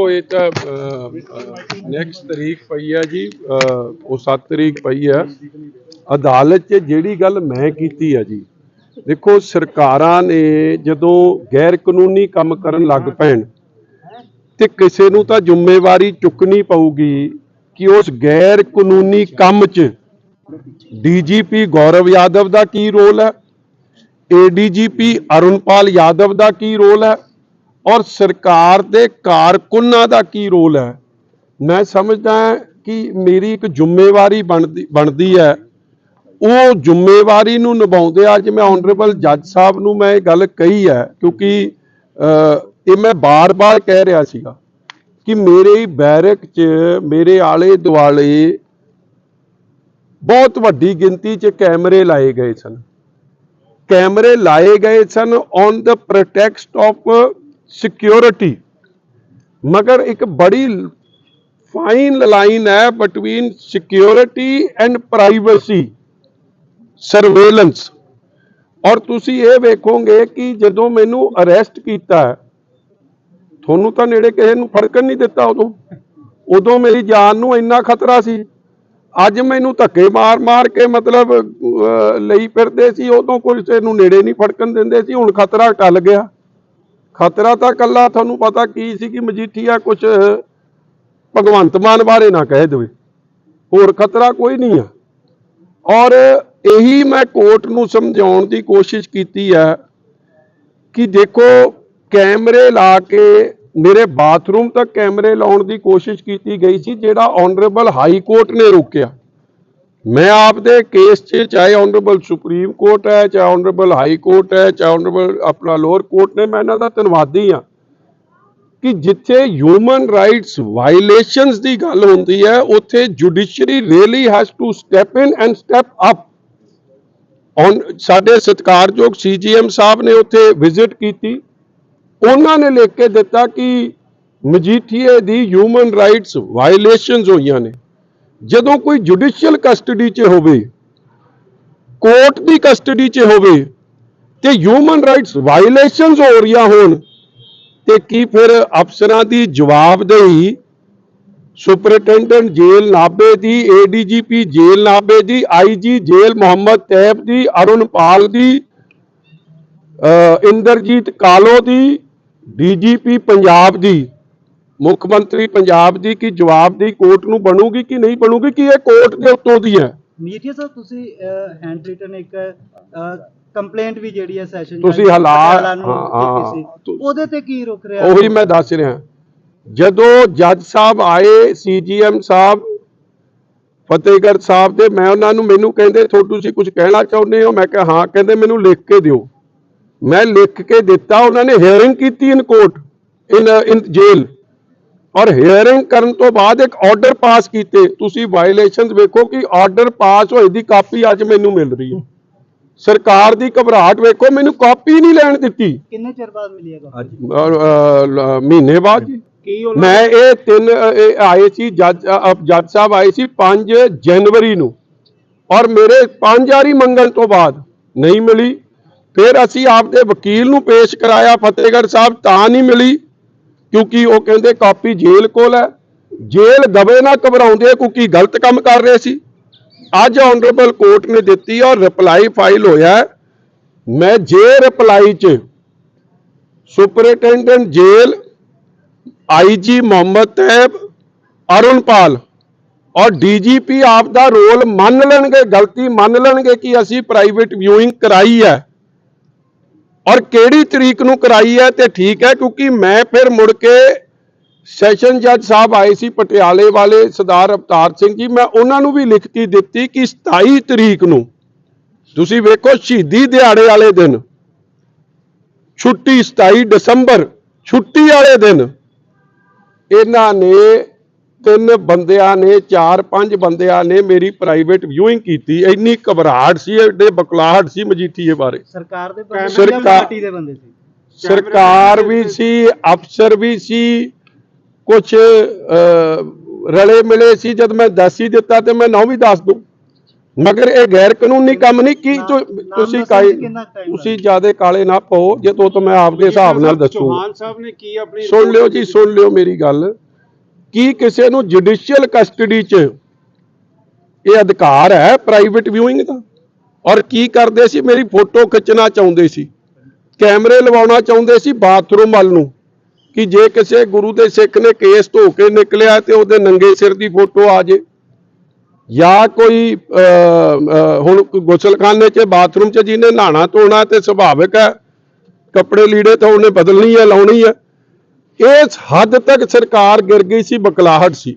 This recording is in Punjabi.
ਦੇਖੋ, ਇਹ ਤਾਂ ਨੈਕਸਟ ਤਰੀਕ ਪਈ ਹੈ ਜੀ ਉਹ 7 ਤਰੀਕ ਪਈ ਹੈ ਅਦਾਲਤ 'ਚ ਜਿਹੜੀ ਗੱਲ ਮੈਂ ਕੀਤੀ ਹੈ ਜੀ, ਦੇਖੋ, ਸਰਕਾਰਾਂ ਨੇ ਜਦੋਂ ਗੈਰ ਕਾਨੂੰਨੀ ਕੰਮ ਕਰਨ ਲੱਗ ਪੈਣ ਤੇ ਕਿਸੇ ਨੂੰ ਤਾਂ ਜ਼ਿੰਮੇਵਾਰੀ ਚੁੱਕਣੀ ਪਊਗੀ ਕਿ ਉਸ ਗੈਰ ਕਾਨੂੰਨੀ ਕੰਮ 'ਚ ਡੀਜੀਪੀ ਗੌਰਵ ਯਾਦਵ ਦਾ ਕੀ ਰੋਲ ਹੈ? ਏਡੀਜੀਪੀ ਅਰੁਣਪਾਲ ਯਾਦਵ ਦਾ ਕੀ ਰੋਲ ਹੈ? ਔਰ ਸਰਕਾਰ ਦੇ ਕਾਰਕੁਨਾਂ ਦਾ ਕੀ ਰੋਲ ਹੈ? ਮੈਂ ਸਮਝਦਾ ਕਿ ਮੇਰੀ ਇੱਕ ਜ਼ਿੰਮੇਵਾਰੀ ਬਣਦੀ ਬਣਦੀ ਹੈ। ਉਹ ਜ਼ਿੰਮੇਵਾਰੀ ਨੂੰ ਨਿਭਾਉਂਦੇ ਅੱਜ ਮੈਂ ਆਨਰੇਬਲ ਜੱਜ ਸਾਹਿਬ ਨੂੰ ਮੈਂ ਇਹ ਗੱਲ ਕਹੀ ਹੈ, ਕਿਉਂਕਿ ਇਹ ਮੈਂ ਬਾਰ-ਬਾਰ ਕਹਿ ਰਿਹਾ ਸੀਗਾ ਕਿ ਮੇਰੇ ਬੈਰਕ 'ਚ, ਮੇਰੇ ਆਲੇ ਦੁਆਲੇ ਬਹੁਤ ਵੱਡੀ ਗਿਣਤੀ 'ਚ ਕੈਮਰੇ ਲਾਏ ਗਏ ਸਨ। ਕੈਮਰੇ ਲਾਏ ਗਏ ਸਨ on the pretext of security ਮਗਰ ਇੱਕ ਬੜੀ ਫਾਈਨ ਲਾਈਨ ਹੈ between security and privacy surveillance ਔਰ ਤੁਸੀਂ ਇਹ ਵੇਖੋਗੇ ਕਿ ਜਦੋਂ ਮੈਨੂੰ ਅਰੈਸਟ ਕੀਤਾ, ਤੁਹਾਨੂੰ ਤਾਂ ਨੇੜੇ ਕਿਸੇ ਨੂੰ ਫੜਕਣ ਨਹੀਂ ਦਿੱਤਾ ਉਦੋਂ। ਉਦੋਂ ਮੇਰੀ ਜਾਨ ਨੂੰ ਇੰਨਾ ਖਤਰਾ ਸੀ। ਅੱਜ ਮੈਨੂੰ ਧੱਕੇ ਮਾਰ-ਮਾਰ ਕੇ ਮਤਲਬ ਲਈ ਫਿਰਦੇ ਸੀ। ਉਦੋਂ ਕਿਸੇ ਨੂੰ ਨੇੜੇ ਨਹੀਂ ਫੜਕਣ ਦਿੰਦੇ ਸੀ। ਹੁਣ ਖਤਰਾ ਟਲ ਗਿਆ। ਖਤਰਾ ਤਾਂ ਕੱਲਾ ਤੁਹਾਨੂੰ ਪਤਾ ਕੀ ਸੀ ਕਿ ਮਜੀਠੀਆ ਕੁਝ ਭਗਵੰਤ ਮਾਨ ਬਾਰੇ ਨਾ ਕਹਿ ਦੇਵੇ। ਹੋਰ ਖਤਰਾ ਕੋਈ ਨਹੀਂ ਆ। ਔਰ ਇਹੀ ਮੈਂ ਕੋਰਟ ਨੂੰ ਸਮਝਾਉਣ ਦੀ ਕੋਸ਼ਿਸ਼ ਕੀਤੀ ਹੈ ਕਿ ਦੇਖੋ, ਕੈਮਰੇ ਲਾ ਕੇ ਮੇਰੇ ਬਾਥਰੂਮ ਤੱਕ ਕੈਮਰੇ ਲਾਉਣ ਦੀ ਕੋਸ਼ਿਸ਼ ਕੀਤੀ ਗਈ ਸੀ, ਜਿਹੜਾ ਆਨਰੇਬਲ ਹਾਈ ਕੋਰਟ ਨੇ ਰੋਕਿਆ। ਮੈਂ ਆਪਦੇ ਕੇਸ 'ਚ ਚਾਹੇ ਆਨਰੇਬਲ ਸੁਪਰੀਮ ਕੋਰਟ ਹੈ, ਚਾਹੇ ਆਨਰੇਬਲ ਹਾਈ ਕੋਰਟ ਹੈ, ਚਾਹੇ ਆਨਰੇਬਲ ਆਪਣਾ ਲੋਅਰ ਕੋਰਟ ਨੇ, ਮੈਂ ਇਹਨਾਂ ਦਾ ਧੰਨਵਾਦੀ ਹਾਂ ਕਿ ਜਿੱਥੇ ਹਿਊਮਨ ਰਾਈਟਸ ਵਾਇਲੇਸ਼ਨਸ ਦੀ ਗੱਲ ਹੁੰਦੀ ਹੈ, ਉੱਥੇ judiciary really has to step in and step up on ਸਾਡੇ ਸਤਿਕਾਰਯੋਗ ਸੀਜੀਐਮ ਸਾਹਿਬ ਨੇ ਉੱਥੇ ਵਿਜ਼ਿਟ ਕੀਤੀ। ਉਹਨਾਂ ਨੇ ਲਿਖ ਕੇ ਦਿੱਤਾ ਕਿ ਮਜੀਠੀਏ ਦੀ ਹਿਊਮਨ ਰਾਈਟਸ ਵਾਇਲੇਸ਼ਨਸ ਹੋਈਆਂ ਨੇ। ਜਦੋਂ ਕੋਈ ਜੁਡੀਸ਼ੀਅਲ ਕਸਟਡੀ 'ਚ ਹੋਵੇ ਕੋਰਟ ਦੀ ਕਸਟਡੀ 'ਚ ਹੋਵੇ, ਤੇ ਹਿਊਮਨ ਰਾਈਟਸ ਵਾਇਲੇਸ਼ਨਸ ਹੋ ਰਹੀਆਂ ਹੋਣ, ਤੇ ਕੀ ਫਿਰ ਅਫਸਰਾਂ ਦੀ ਜਵਾਬਦੇਹੀ ਸੁਪਰਟੈਂਡੈਂਟ ਜੇਲ ਨਾਭੇ ਦੀ ਏਡੀਜੀਪੀ ਜੇਲ ਨਾਭੇ ਦੀ ਆਈਜੀ ਜੇਲ੍ਹ ਮੁਹੰਮਦ ਤੈਬ ਦੀ, ਅਰੁਣਪਾਲ ਦੀ ਇੰਦਰਜੀਤ ਕਾਲੋ ਦੀ ਡੀਜੀਪੀ ਪੰਜਾਬ ਦੀ। ਮੁੱਖ ਮੰਤਰੀ ਪੰਜਾਬ ਦੀ ਕੀ ਜਵਾਬ ਦੀ ਕੋਰਟ ਨੂੰ ਬਣੂਗੀ ਕਿ ਨਹੀਂ ਬਣੂਗੀ ਕਿ ਇਹ ਕੋਰਟ ਦੇ ਉੱਤੋਂ ਦੀ ਹੈ? ਮੀਡੀਆ ਸਾਹਿਬ ਤੁਸੀਂ ਹੈਂਡ ਰਿਟਨ ਇੱਕ ਕੰਪਲੇਂਟ ਵੀ ਜਿਹੜੀ ਹੈ ਸੈਸ਼ਨ ਤੁਸੀਂ ਹਾਲਾਤ- ਉਹਦੇ ਤੇ ਕੀ ਰੁਕ ਰਿਹਾ? ਉਹੀ ਮੈਂ ਦੱਸ ਰਿਹਾ। ਜਦੋਂ ਜੱਜ ਸਾਹਿਬ ਆਏ ਸੀਜੀਐਮ ਸਾਹਿਬ ਫਤਿਹਗੜ੍ਹ ਸਾਹਿਬ ਦੇ ਮੈਂ ਉਹਨਾਂ ਨੂੰ ਮੈਨੂੰ ਕਹਿੰਦੇ ਤੁਸੀਂ ਕੁਝ ਕਹਿਣਾ ਚਾਹੁੰਦੇ ਹੋ? ਮੈਂ ਕਿਹਾ ਹਾਂ। ਕਹਿੰਦੇ ਮੈਨੂੰ ਲਿਖ ਕੇ ਦਿਓ। ਮੈਂ ਲਿਖ ਕੇ ਦਿੱਤਾ ਉਹਨਾਂ ਨੇ ਹੀਅਰਿੰਗ ਕੀਤੀ in court in in jail ਔਰ ਹੀਅਰਿੰਗ ਕਰਨ ਤੋਂ ਬਾਅਦ ਇੱਕ ਆਰਡਰ ਪਾਸ ਕੀਤੇ। ਤੁਸੀਂ ਵਾਇਲੇਸ਼ਨਸ ਵੇਖੋ ਕਿ ਆਰਡਰ ਪਾਸ ਹੋਏ ਦੀ ਕਾਪੀ ਅੱਜ ਮੈਨੂੰ ਮਿਲ ਰਹੀ ਹੈ। ਸਰਕਾਰ ਦੀ ਘਬਰਾਹਟ ਵੇਖੋ ਮੈਨੂੰ ਕਾਪੀ ਨਹੀਂ ਲੈਣ ਦਿੱਤੀ। ਕਿੰਨੇ ਚਿਰ ਬਾਅਦ ਮਿਲੀ ਹੈਗਾ? ਔਰ, ਅ, ਲ- ਮਹੀਨੇ ਬਾਅਦ ਜੀ। ਕੀ ਮੈਂ ਇਹ ਤਿੰਨ ਆਏ ਸੀ ਜੱਜ ਜੱਜ ਸਾਹਿਬ ਆਏ ਸੀ 5 ਜਨਵਰੀ ਨੂੰ। ਔਰ ਮੇਰੇ ਪੰਜ ਵਾਰੀ ਮੰਗਣ ਤੋਂ ਬਾਅਦ ਨਹੀਂ ਮਿਲੀ। ਫਿਰ ਅਸੀਂ ਆਪਦੇ ਵਕੀਲ ਨੂੰ ਪੇਸ਼ ਕਰਾਇਆ ਫਤਿਹਗੜ੍ਹ ਸਾਹਿਬ ਤਾਂ ਨਹੀਂ ਮਿਲੀ। ਕਿਉਂਕਿ ਉਹ ਕਹਿੰਦੇ ਕਾਪੀ ਜੇਲ੍ਹ ਕੋਲ ਹੈ। ਜੇਲ੍ਹ ਦਵੇ ਨਾ ਘਬਰਾਉਂਦੇ ਕਿਉਂਕਿ ਗਲਤ ਕੰਮ ਕਰ ਰਹੇ ਸੀ। ਅੱਜ ਆਨਰੇਬਲ ਕੋਰਟ ਨੇ ਦਿੱਤੀ ਔਰ ਰਿਪਲਾਈ ਫਾਈਲ ਹੋਇਆ ਮੈਂ ਜੇ ਰਿਪਲਾਈ 'ਚ ਸੁਪਰਟੈਂਡੈਂਟ ਜੇਲ੍ਹ ਆਈਜੀ ਮੁਹੰਮਦ ਤੈਬ ਅਰੁਣਪਾਲ ਔਰ ਡੀਜੀਪੀ ਆਪ ਦਾ ਰੋਲ ਮੰਨ ਲੈਣਗੇ, ਗਲਤੀ ਮੰਨ ਲੈਣਗੇ ਕਿ ਅਸੀਂ ਪ੍ਰਾਈਵੇਟ ਵਿਊਇੰਗ ਕਰਾਈ ਹੈ। ਔਰ ਕਿਹੜੀ ਤਰੀਕ ਨੂੰ ਕਰਾਈ ਹੈ ਤੇ ਠੀਕ ਹੈ, ਕਿਉਂਕਿ ਮੈਂ ਫਿਰ ਮੁੜ ਕੇ ਸੈਸ਼ਨ ਜੱਜ ਸਾਹਿਬ ਆਏ ਸੀ ਪਟਿਆਲੇ ਵਾਲੇ ਸਰਦਾਰ ਅਵਤਾਰ ਸਿੰਘ ਜੀ, ਮੈਂ ਉਹਨਾਂ ਨੂੰ ਵੀ ਲਿਖਤੀ ਦਿੱਤੀ ਕਿ 27 ਤਰੀਕ ਨੂੰ ਤੁਸੀਂ ਵੇਖੋ ਸ਼ਹੀਦੀ ਦਿਹਾੜੇ ਵਾਲੇ ਦਿਨ, ਛੁੱਟੀ 27 ਦਸੰਬਰ, ਛੁੱਟੀ ਵਾਲੇ ਦਿਨ, ਇਹਨਾਂ ਨੇ ਤਿੰਨ ਬੰਦਿਆਂ ਨੇ ਚਾਰ ਪੰਜ ਬੰਦਿਆਂ ਨੇ ਮੇਰੀ ਪ੍ਰਾਈਵੇਟ ਵਿਊਇੰਗ ਕੀਤੀ। ਇੰਨੀ ਘਬਰਾਹਟ ਸੀ ਐਡੇ ਬਕਲਾਹਟ ਸੀ ਮਜੀਠੀਏ ਬਾਰੇ। ਸਰਕਾਰ ਦੇ ਬੰਦੇ ਜਾਂ ਪਾਰਟੀ ਦੇ ਬੰਦੇ ਸੀ? ਸਰਕਾਰ ਵੀ ਸੀ ਅਫਸਰ ਵੀ ਸੀ ਕੁਝ ਰਲੇ ਮਿਲੇ ਸੀ। ਜਦ ਮੈਂ ਦੱਸ ਹੀ ਦਿੱਤਾ ਤੇ ਮੈਂ ਨਾ ਵੀ ਦੱਸ ਦੂੰ। ਮਗਰ ਇਹ ਗੈਰ ਕਾਨੂੰਨੀ ਕੰਮ ਨਹੀਂ ਕੀ ਤੁਸੀਂ time ਤੁਸੀਂ ਜਿਆਦੇ ਕਾਲੇ ਨਾ ਪਾਓ ਜੇ ਤੋਂ ਤਾਂ ਮੈਂ ਆਪਦੇ ਹਿਸਾਬ ਨਾਲ ਆਪਣੀ ਸੁਣ ਲਿਓ ਜੀ ਸੁਣ ਲਿਓ ਮੇਰੀ ਗੱਲ। ਕੀ ਕਿਸੇ ਨੂੰ ਜੁਡੀਸ਼ੀਅਲ ਕਸਟਡੀ 'ਚ ਇਹ ਅਧਿਕਾਰ ਹੈ? ਪ੍ਰਾਈਵੇਟ ਵਿਊਇੰਗ ਦਾ। ਔਰ ਕੀ ਕਰਦੇ ਸੀ? ਮੇਰੀ ਫੋਟੋ ਖਿੱਚਣਾ ਚਾਹੁੰਦੇ ਸੀ। ਕੈਮਰੇ ਲਵਾਉਣਾ ਚਾਹੁੰਦੇ ਸੀ ਬਾਥਰੂਮ ਵੱਲ ਨੂੰ। ਕਿ ਜੇ ਕਿਸੇ ਗੁਰੂ ਦੇ ਸਿੱਖ ਨੇ ਕੇਸ ਧੋ ਕੇ ਨਿਕਲਿਆ ਤੇ ਉਹਦੇ ਨੰਗੇ ਸਿਰ ਦੀ ਫੋਟੋ ਆ ਜੇ। ਜਾਂ ਕੋਈ ਅਹ, ਹੁਣ ਗੁਸਲਖਾਨੇ 'ਚ ਬਾਥਰੂਮ 'ਚ ਜਿਹਨੇ ਨਹਾਣਾ ਧੋਣਾ ਤੇ ਸੁਭਾਵਿਕ ਹੈ ਕੱਪੜੇ ਲੀੜੇ ਤਾਂ ਉਹਨੇ ਬਦਲਣੀ ਹੈ ਲਾਉਣੀ ਹੈ। ਇਸ ਹੱਦ ਤੱਕ ਸਰਕਾਰ ਗਿਰ ਗਈ ਸੀ ਬਕਲਾਹਟ ਸੀ।